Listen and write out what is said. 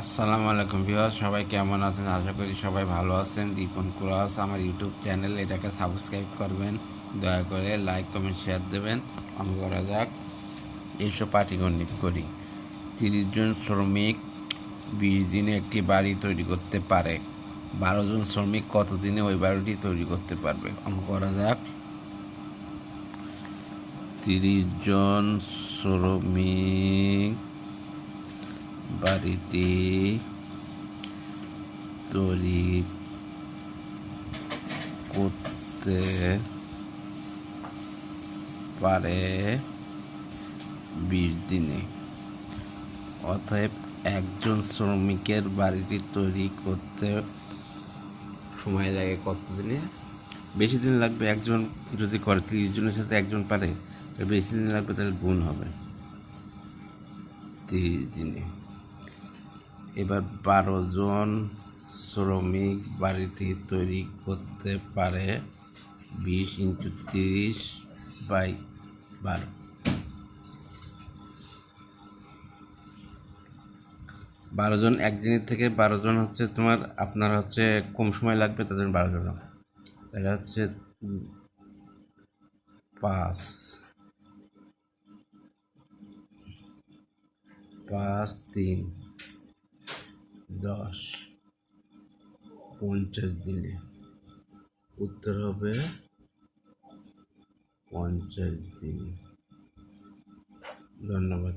আসসালামু আলাইকুম ভিউয়ার সবাই কেমন আছেন? আশা করি সবাই ভালো আছেন। দীপন কুরাস, আমার ইউটিউব চ্যানেল, এটাকে সাবস্ক্রাইব করবেন। দয়া করে লাইক, কমেন্ট, শেয়ার দেবেন। আমি করা যাক, এইসব পাটিগণিত করি। তিরিশ জন শ্রমিক বিশ দিনে একটি বাড়ি তৈরি করতে পারে। বারো জন শ্রমিক কত দিনে ওই বাড়িটি তৈরি করতে পারবে? অঙ্ক করা যাক। তিরিশ জন শ্রমিক বাড়িটি তৈরি করতে পারে বিশ দিনে। অতএব একজন শ্রমিকের বাড়িটি তৈরি করতে সময় লাগে কত দিনে বেশি দিন লাগবে একজন, যদি করে তিরিশ জনের সাথে একজন পারে বেশি দিন লাগবে তাহলে গুণ হবে। তিরিশ দিনে। এবার বারো জন শ্রমিক বাড়িটি তৈরি করতে পারে। বিশ ইন্টু তিরিশ বাই বারো। বারো জন একদিনের থেকে বারো জন হচ্ছে তোমার, আপনার হচ্ছে কম সময় লাগবে, তাদের বারো জন। তাহলে হচ্ছে পাঁচ। পাঁচ, তিন। দশ পঞ্চাশ দিনে উত্তর হবে পঞ্চাশ দিন ধন্যবাদ